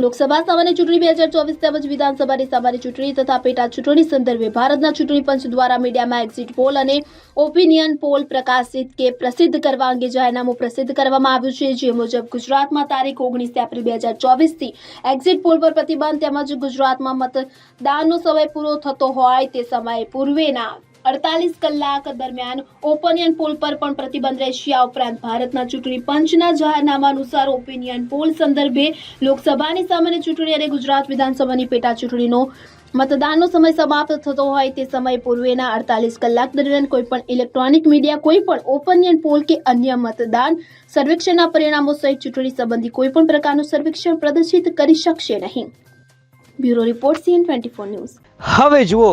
લોકસભા સામાન્ય ચૂંટણી બે હજાર ચોવીસ તેમજ વિધાનસભાની સામાન્ય ચૂંટણી તથા પેટા ચૂંટણી સંદર્ભે ભારતના ચૂંટણી પંચ દ્વારા મીડિયામાં એક્ઝિટ પોલ અને ઓપિનિયન પોલ પ્રકાશિત કે પ્રસિદ્ધ કરવા અંગે જાહેરનામું પ્રસિદ્ધ કરવામાં આવ્યું છે. જે મુજબ ગુજરાતમાં તારીખ ઓગણીસ એપ્રિલ બે હજાર ચોવીસથી એક્ઝિટ પોલ પર પ્રતિબંધ તેમજ ગુજરાતમાં મતદાનનો સમય પૂરો થતો હોય તે સમયે પૂર્વેના અડતાલીસ કલાક દરમિયાન ઓપિનિયન પોલ પર પણ પ્રતિબંધ રહેશે. આ ઉપરાંત ભારતના ચૂંટણી પંચના જાહેરનામા અનુસાર ઓપિનિયન પોલ સંદર્ભે લોકસભાની સામાન્ય ચૂંટણી અને ગુજરાત વિધાનસભાની પેટા ચૂંટણીનો મતદાનનો સમય સમાપ્ત થતો હોય તે સમય પૂર્વેના અડતાલીસ કલાક દરમિયાન કોઈપણ ઇલેક્ટ્રોનિક મીડિયા કોઈપણ ઓપિનિયન પોલ કે અન્ય મતદાન સર્વેક્ષણના પરિણામો સહિત ચૂંટણી સંબંધી કોઈપણ પ્રકારનું સર્વેક્ષણ પ્રદર્શિત કરી શકશે નહીં. Bureau report CN twenty news. હવે જુઓ